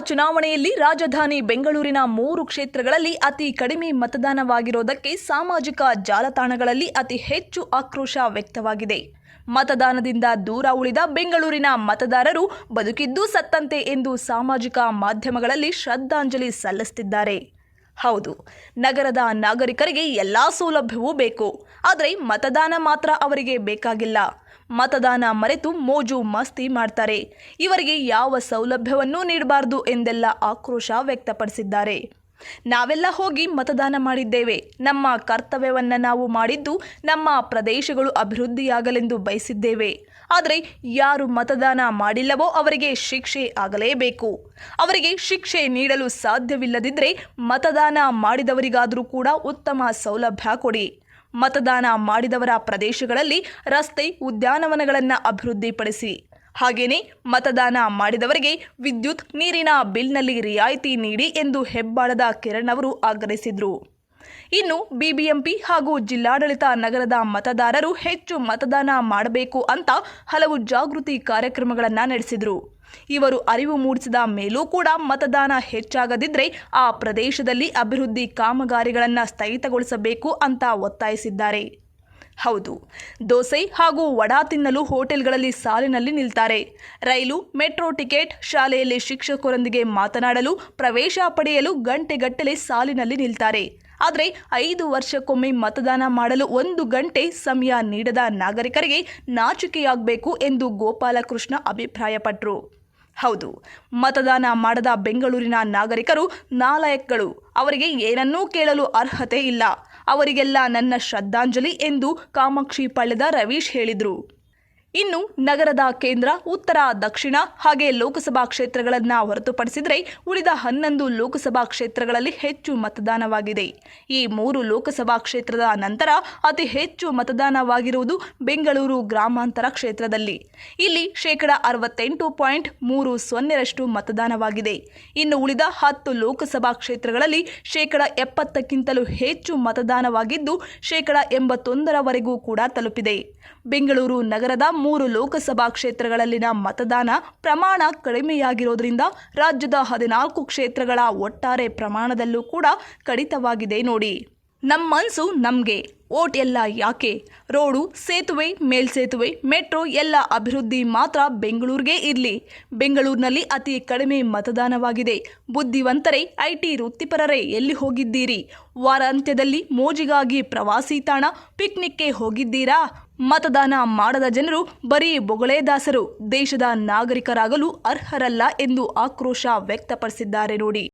ಚುನಾವಣೆಯಲ್ಲಿ ರಾಜಧಾನಿ ಬೆಂಗಳೂರಿನ ಮೂರು ಕ್ಷೇತ್ರಗಳಲ್ಲಿ ಅತಿ ಕಡಿಮೆ ಮತದಾನವಾಗಿರೋದಕ್ಕೆ ಸಾಮಾಜಿಕ ಜಾಲತಾಣಗಳಲ್ಲಿ ಅತಿ ಹೆಚ್ಚು ಆಕ್ರೋಶ ವ್ಯಕ್ತವಾಗಿದೆ. ಮತದಾನದಿಂದ ದೂರ ಉಳಿದ ಬೆಂಗಳೂರಿನ ಮತದಾರರು ಬದುಕಿದ್ದೂ ಸತ್ತಂತೆ ಎಂದು ಸಾಮಾಜಿಕ ಮಾಧ್ಯಮಗಳಲ್ಲಿ ಶ್ರದ್ಧಾಂಜಲಿ ಸಲ್ಲಿಸುತ್ತಿದ್ದಾರೆ ಹೌದು, ನಗರದ ನಾಗರಿಕರಿಗೆ ಎಲ್ಲ ಸೌಲಭ್ಯವೂ ಬೇಕು. ಆದರೆ ಮತದಾನ ಮಾತ್ರ ಅವರಿಗೆ ಬೇಕಾಗಿಲ್ಲ. ಮತದಾನ ಮರೆತು ಮೋಜು ಮಸ್ತಿ ಮಾಡ್ತಾರೆ. ಇವರಿಗೆ ಯಾವ ಸೌಲಭ್ಯವನ್ನೂ ನೀಡಬಾರದು ಎಂದೆಲ್ಲ ಆಕ್ರೋಶ ವ್ಯಕ್ತಪಡಿಸಿದ್ದಾರೆ. ನಾವೆಲ್ಲ ಹೋಗಿ ಮತದಾನ ಮಾಡಿದ್ದೇವೆ. ನಮ್ಮ ಕರ್ತವ್ಯವನ್ನು ನಾವು ಮಾಡಿದ್ದು ನಮ್ಮ ಪ್ರದೇಶಗಳು ಅಭಿವೃದ್ಧಿಯಾಗಲೆಂದು ಬಯಸಿದ್ದೇವೆ. ಆದರೆ ಯಾರು ಮತದಾನ ಮಾಡಿಲ್ಲವೋ ಅವರಿಗೆ ಶಿಕ್ಷೆ ಆಗಲೇಬೇಕು. ಅವರಿಗೆ ಶಿಕ್ಷೆ ನೀಡಲು ಸಾಧ್ಯವಿಲ್ಲದಿದ್ದರೆ ಮತದಾನ ಮಾಡಿದವರಿಗಾದರೂ ಕೂಡ ಉತ್ತಮ ಸೌಲಭ್ಯ ಕೊಡಿ. ಮತದಾನ ಮಾಡಿದವರ ಪ್ರದೇಶಗಳಲ್ಲಿ ರಸ್ತೆ, ಉದ್ಯಾನವನಗಳನ್ನು ಅಭಿವೃದ್ಧಿಪಡಿಸಿ. ಹಾಗೆಯೇ ಮತದಾನ ಮಾಡಿದವರಿಗೆ ವಿದ್ಯುತ್ ನೀರಿನ ಬಿಲ್ನಲ್ಲಿ ರಿಯಾಯಿತಿ ನೀಡಿ ಎಂದು ಹೆಬ್ಬಾಳದ ಕಿರಣ್ ಅವರು ಆಗ್ರಹಿಸಿದರು. ಇನ್ನು ಬಿಬಿಎಂಪಿ ಹಾಗೂ ಜಿಲ್ಲಾಡಳಿತ ನಗರದ ಮತದಾರರು ಹೆಚ್ಚು ಮತದಾನ ಮಾಡಬೇಕು ಅಂತ ಹಲವು ಜಾಗೃತಿ ಕಾರ್ಯಕ್ರಮಗಳನ್ನು ನಡೆಸಿದರು. ಇವರು ಅರಿವು ಮೂಡಿಸಿದ ಮೇಲೂ ಕೂಡ ಮತದಾನ ಹೆಚ್ಚಾಗದಿದ್ದರೆ ಆ ಪ್ರದೇಶದಲ್ಲಿ ಅಭಿವೃದ್ಧಿ ಕಾಮಗಾರಿಗಳನ್ನು ಸ್ಥಗಿತಗೊಳಿಸಬೇಕು ಅಂತ ಒತ್ತಾಯಿಸಿದ್ದಾರೆ. ಹೌದು. ದೋಸೆ ಹಾಗೂ ವಡಾ ತಿನ್ನಲು ಹೋಟೆಲ್ಗಳಲ್ಲಿ ಸಾಲಿನಲ್ಲಿ ನಿಲ್ತಾರೆ. ರೈಲು, ಮೆಟ್ರೋ ಟಿಕೆಟ್, ಶಾಲೆಯಲ್ಲಿ ಶಿಕ್ಷಕರೊಂದಿಗೆ ಮಾತನಾಡಲು, ಪ್ರವೇಶ ಪಡೆಯಲು ಗಂಟೆಗಟ್ಟಲೆ ಸಾಲಿನಲ್ಲಿ ನಿಲ್ತಾರೆ. ಆದರೆ ಐದು ವರ್ಷಕ್ಕೊಮ್ಮೆ ಮತದಾನ ಮಾಡಲು ಒಂದು ಗಂಟೆ ಸಮಯ ನೀಡದ ನಾಗರಿಕರಿಗೆ ನಾಚಿಕೆಯಾಗಬೇಕು ಎಂದು ಗೋಪಾಲಕೃಷ್ಣ ಅಭಿಪ್ರಾಯಪಟ್ಟರು ಹೌದು, ಮತದಾನ ಮಾಡದ ಬೆಂಗಳೂರಿನ ನಾಗರಿಕರು ನಾಲಾಯಕ್ಗಳು. ಅವರಿಗೆ ಏನನ್ನೂ ಕೇಳಲು ಅರ್ಹತೆ ಇಲ್ಲ. ಅವರಿಗೆಲ್ಲ ನನ್ನ ಶ್ರದ್ಧಾಂಜಲಿ ಎಂದು ಕಾಮಾಕ್ಷಿ ಪಳ್ಳದ ರವೀಶ್ ಹೇಳಿದರು. ಇನ್ನು ನಗರದ ಕೇಂದ್ರ, ಉತ್ತರ, ದಕ್ಷಿಣ ಹಾಗೆ ಲೋಕಸಭಾ ಕ್ಷೇತ್ರಗಳನ್ನು ಹೊರತುಪಡಿಸಿದರೆ ಉಳಿದ ಹನ್ನೊಂದು ಲೋಕಸಭಾ ಕ್ಷೇತ್ರಗಳಲ್ಲಿ ಹೆಚ್ಚು ಮತದಾನವಾಗಿದೆ. ಈ ಮೂರು ಲೋಕಸಭಾ ಕ್ಷೇತ್ರದ ನಂತರ ಅತಿ ಹೆಚ್ಚು ಮತದಾನವಾಗಿರುವುದು ಬೆಂಗಳೂರು ಗ್ರಾಮಾಂತರ ಕ್ಷೇತ್ರದಲ್ಲಿ. ಇಲ್ಲಿ ಶೇಕಡ ಅರವತ್ತೆಂಟು ಪಾಯಿಂಟ್ ಮೂರು ಸೊನ್ನೆರಷ್ಟು ಮತದಾನವಾಗಿದೆ. ಇನ್ನು ಉಳಿದ ಹತ್ತು ಲೋಕಸಭಾ ಕ್ಷೇತ್ರಗಳಲ್ಲಿ ಶೇಕಡ ಎಪ್ಪತ್ತಕ್ಕಿಂತಲೂ ಹೆಚ್ಚು ಮತದಾನವಾಗಿದ್ದು, ಶೇಕಡ ಎಂಬತ್ತೊಂದರವರೆಗೂ ಕೂಡ ತಲುಪಿದೆ. ಬೆಂಗಳೂರು ನಗರದ ಮೂರು ಲೋಕಸಭಾ ಕ್ಷೇತ್ರಗಳಲ್ಲಿನ ಮತದಾನ ಪ್ರಮಾಣ ಕಡಿಮೆಯಾಗಿರೋದ್ರಿಂದ ರಾಜ್ಯದ ಹದಿನಾಲ್ಕು ಕ್ಷೇತ್ರಗಳ ಒಟ್ಟಾರೆ ಪ್ರಮಾಣದಲ್ಲೂ ಕೂಡ ಕಡಿತವಾಗಿದೆ ನೋಡಿ. ನಮ್ಮ ಮನಸ್ಸು ನಮಗೆ, ಓಟ್ ಎಲ್ಲ ಯಾಕೆ? ರೋಡು ಸೇತುವೆ ಮೇಲ್ಸೇತುವೆ ಮೆಟ್ರೋ ಎಲ್ಲ ಅಭಿವೃದ್ಧಿ ಮಾತ್ರ ಬೆಂಗಳೂರಿಗೆ ಇರಲಿ. ಬೆಂಗಳೂರಿನಲ್ಲಿ ಅತಿ ಕಡಿಮೆ ಮತದಾನವಾಗಿದೆ. ಬುದ್ಧಿವಂತರೇ, ಐಟಿ ವೃತ್ತಿಪರರೇ, ಎಲ್ಲಿ ಹೋಗಿದ್ದೀರಿ? ವಾರಾಂತ್ಯದಲ್ಲಿ ಮೋಜಿಗಾಗಿ ಪ್ರವಾಸಿ ತಾಣ, ಪಿಕ್ನಿಕ್ಗೆ ಹೋಗಿದ್ದೀರಾ? ಮತದಾನ ಮಾಡದ ಜನರು ಬರೀ ಬೊಗಳೆದಾಸರು. ದೇಶದ ನಾಗರಿಕರಾಗಲು ಅರ್ಹರಲ್ಲ ಎಂದು ಆಕ್ರೋಶ ವ್ಯಕ್ತಪಡಿಸಿದ್ದಾರೆ ನೋಡಿ.